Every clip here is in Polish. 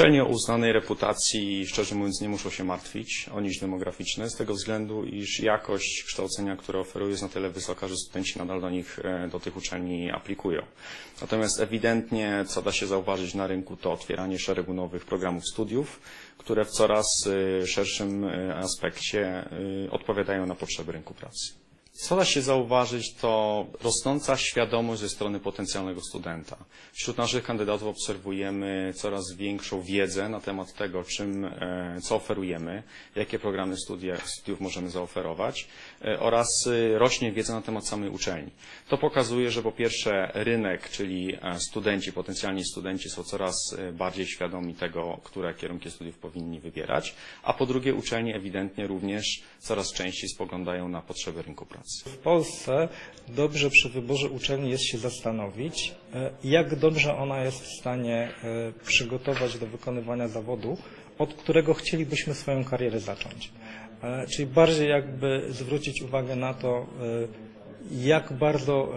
Uczelnie o uznanej reputacji, szczerze mówiąc, nie muszą się martwić o niż demograficzny, z tego względu, iż jakość kształcenia, które oferuje, jest na tyle wysoka, że studenci nadal do nich, e, do tych uczelni aplikują. Natomiast ewidentnie, co da się zauważyć na rynku, to otwieranie szeregu nowych programów studiów, które w coraz e, szerszym e, aspekcie odpowiadają na potrzeby rynku pracy. Co da się zauważyć, to rosnąca świadomość ze strony potencjalnego studenta. Wśród naszych kandydatów obserwujemy coraz większą wiedzę na temat tego, czym, e, co oferujemy, jakie programy studiów możemy zaoferować e, oraz e, rośnie wiedza na temat samej uczelni. To pokazuje, że po pierwsze rynek, czyli studenci, potencjalni studenci są coraz bardziej świadomi tego, które kierunki studiów powinni wybierać, a po drugie uczelnie ewidentnie również coraz częściej spoglądają na potrzeby rynku pracy. W Polsce dobrze przy wyborze uczelni jest się zastanowić, e, jak dobrze ona jest w stanie e, przygotować do wykonywania zawodu, od którego chcielibyśmy swoją karierę zacząć. E, Czyli bardziej jakby zwrócić uwagę na to, jak bardzo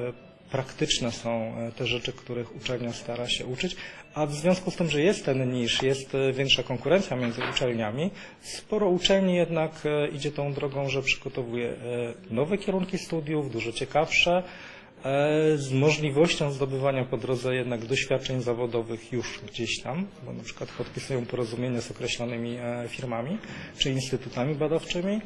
praktyczne są e, te rzeczy, których uczelnia stara się uczyć, a w związku z tym, że jest ten niż, jest e, większa konkurencja między uczelniami, sporo uczelni jednak e, idzie tą drogą, że przygotowuje nowe kierunki studiów, dużo ciekawsze, z możliwością zdobywania po drodze jednak doświadczeń zawodowych już gdzieś tam, bo na przykład podpisują porozumienie z określonymi firmami czy instytutami badawczymi,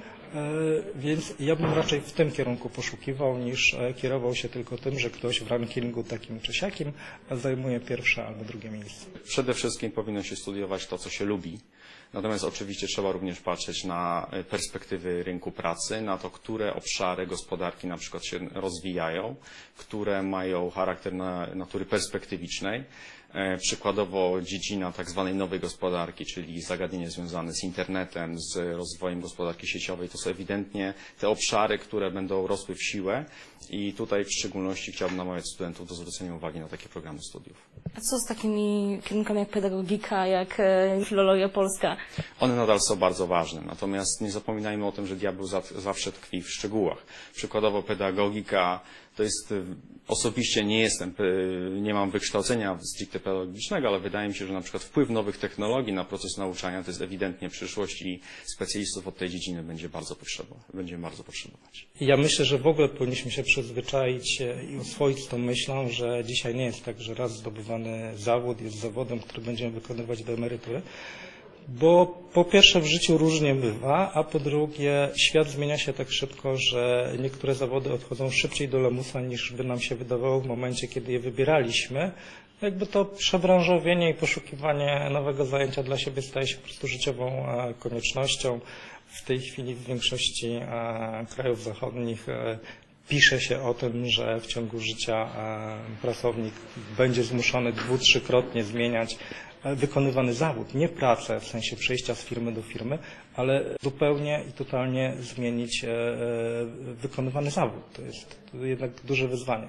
Więc ja bym raczej w tym kierunku poszukiwał, niż e, kierował się tylko tym, że ktoś w rankingu takim czy siakim zajmuje pierwsze albo drugie miejsce. Przede wszystkim powinno się studiować to, co się lubi. Natomiast oczywiście trzeba również patrzeć na e, perspektywy rynku pracy, na to, które obszary gospodarki na przykład się rozwijają, które mają charakter na, natury perspektywicznej. E, Przykładowo dziedzina tak zwanej nowej gospodarki, czyli zagadnienia związane z internetem, z rozwojem gospodarki sieciowej, to są ewidentnie te obszary, które będą rosły w siłę i tutaj w szczególności chciałbym namawiać studentów do zwrócenia uwagi na takie programy studiów. A co z takimi kierunkami jak pedagogika, jak e, filologia polska? One nadal są bardzo ważne, natomiast nie zapominajmy o tym, że diabeł za- zawsze tkwi w szczegółach. Przykładowo pedagogika to jest, y, osobiście nie jestem, y, nie mam wykształcenia stricte pedagogicznego, ale wydaje mi się, że na przykład wpływ nowych technologii na proces nauczania to jest ewidentnie przyszłość i specjalistów od tej dziedziny będzie bardzo potrzebować. Będziemy bardzo potrzebować. Ja myślę, że w ogóle powinniśmy się przyzwyczaić e, i oswoić tą myślą, że dzisiaj nie jest tak, że raz zdobywany zawód jest zawodem, który będziemy wykonywać do emerytury. Bo po pierwsze w życiu różnie bywa, a po drugie świat zmienia się tak szybko, że niektóre zawody odchodzą szybciej do lamusa niż by nam się wydawało w momencie, kiedy je wybieraliśmy. Jakby to przebranżowienie i poszukiwanie nowego zajęcia dla siebie staje się po prostu życiową e, koniecznością. W tej chwili w większości e, krajów zachodnich e, pisze się o tym, że w ciągu życia e, pracownik będzie zmuszony dwu, trzykrotnie zmieniać e, wykonywany zawód, nie pracę w sensie przejścia z firmy do firmy, ale zupełnie i totalnie zmienić e, wykonywany zawód. To jest jednak duże wyzwanie.